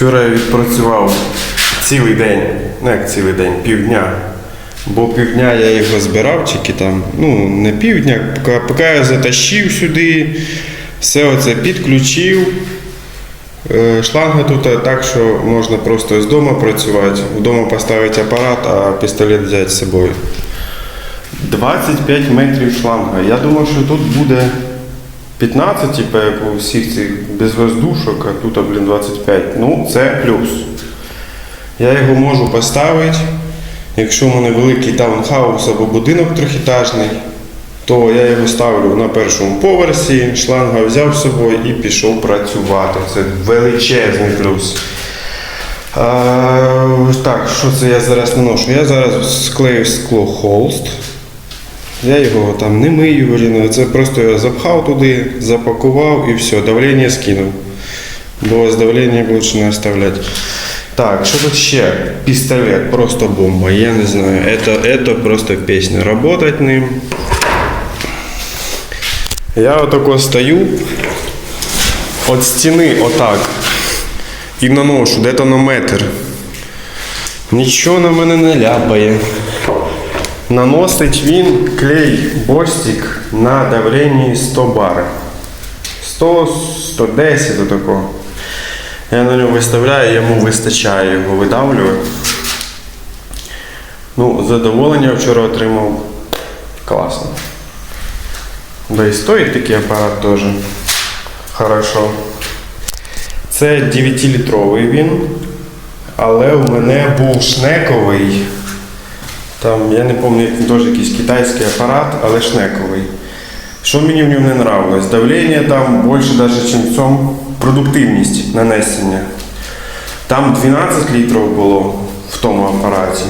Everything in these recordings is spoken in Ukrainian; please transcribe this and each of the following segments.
Вчора я відпрацював цілий день, ну як цілий день, півдня. Бо півдня я його збирав, тільки там, ну не півдня, поки, поки я затащив сюди, все оце підключив. Е, Шланга тут так, що можна просто з дому працювати, вдома поставити апарат, а пістолет взяти з собою. 25 метрів шланга. Я думав, що тут буде 15, типу, як у всіх цих безвоздушок, а тут, блін, 25. Ну, це плюс. Я його можу поставити. Якщо в мене великий таунхаус або будинок трьохітажний, то я його ставлю на першому поверсі, шланга взяв з собою і пішов працювати. Це величезний плюс. А, так, що це я зараз наношу? Я зараз склею скло холст. Я його там не мию, блін, це просто я запхав туди, запакував і все, давлення скинув. Бо з давленням лучше не оставляти. Так, що тут ще? Пістолет, просто бомба, я не знаю. Это, это просто пісня. Работать ним. Я отако стою від стіни отак. І наношу, де-то на метр. Нічого на мене не ляпає. Наносить він клей бостик на давленні 100 бар. 100, 110 до такого. Я на нього виставляю, йому вистачає його видавлюю. Ну, задоволення вчора отримав класно. Да і стоїть такий апарат теж. Хорошо. Це 9-літровий він, але у мене був шнековий. Там, я не пам'ятаю, теж якийсь китайський апарат, але шнековий. Що мені в ньому не нравилось? Давлення там більше ніж в цьому продуктивність нанесення. Там 12 літрів було в тому апараті.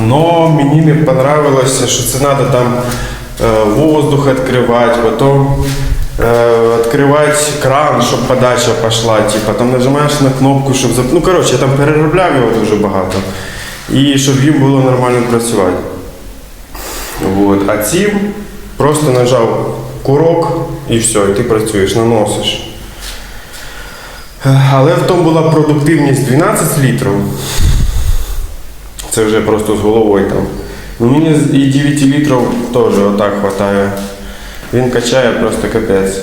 Но мені не понравилося, що це треба там е, воздух відкривати, потім е, відкривати кран, щоб подача пішла. Типа, там нажимаєш на кнопку, щоб зап... Ну, коротше, я там переробляв його дуже багато. І щоб їм було нормально працювати. Вот. А ці просто нажав курок і все, і ти працюєш, наносиш. Але в тому була продуктивність 12 літрів. Це вже просто з головою там. Мені і 9 літрів теж отак вистачає. Він качає просто капець.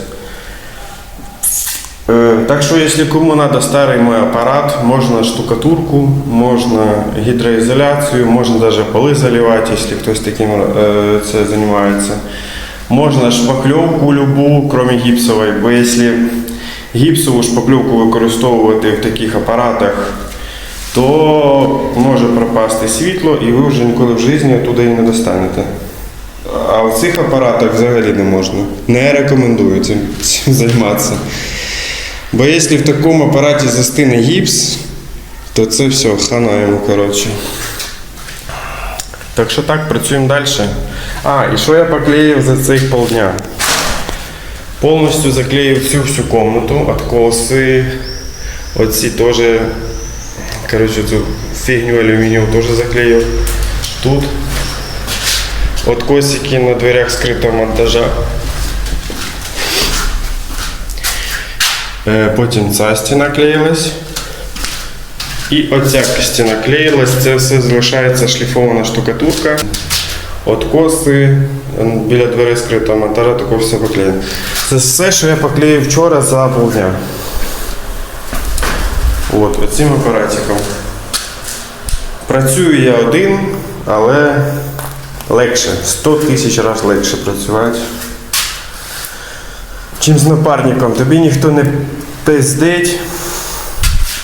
Е, Так що, якщо кому треба старий мой апарат, можна штукатурку, можна гідроізоляцію, можна навіть поли заливати, якщо хтось таким е, це займається. Можна шпакльовку любу, крім гіпсової, бо якщо гіпсову шпакльовку використовувати в таких апаратах, то може пропасти світло і ви вже ніколи в житті туди і не достанете. А в цих апаратах взагалі не можна. Не рекомендую цим, цим займатися. Бо якщо в такому апараті застине гіпс, то це все, хана йому, коротше. Так що так, працюємо далі. А, і що я поклеїв за цих полдня? Повністю заклеїв цю всю комнату, откоси, оці теж, коротше, цю фігню алюмінієву теж заклеїв. Тут откосики на дверях скритого монтажа. Потім ця стіна клеїлась. І оця стіна клеїлась, це все залишається шліфована штукатурка. Откоси біля дверей скритого монтажа, такого все поклеєно. Це все, що я поклеїв вчора за полдня. От, оцим апаратиком. Працюю я один, але легше. 100 тисяч разів легше працювати. Чим з напарником. Тобі ніхто не пиздить,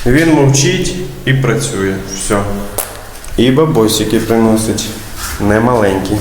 він мовчить і працює. Все. І бабосики приносить немаленькі.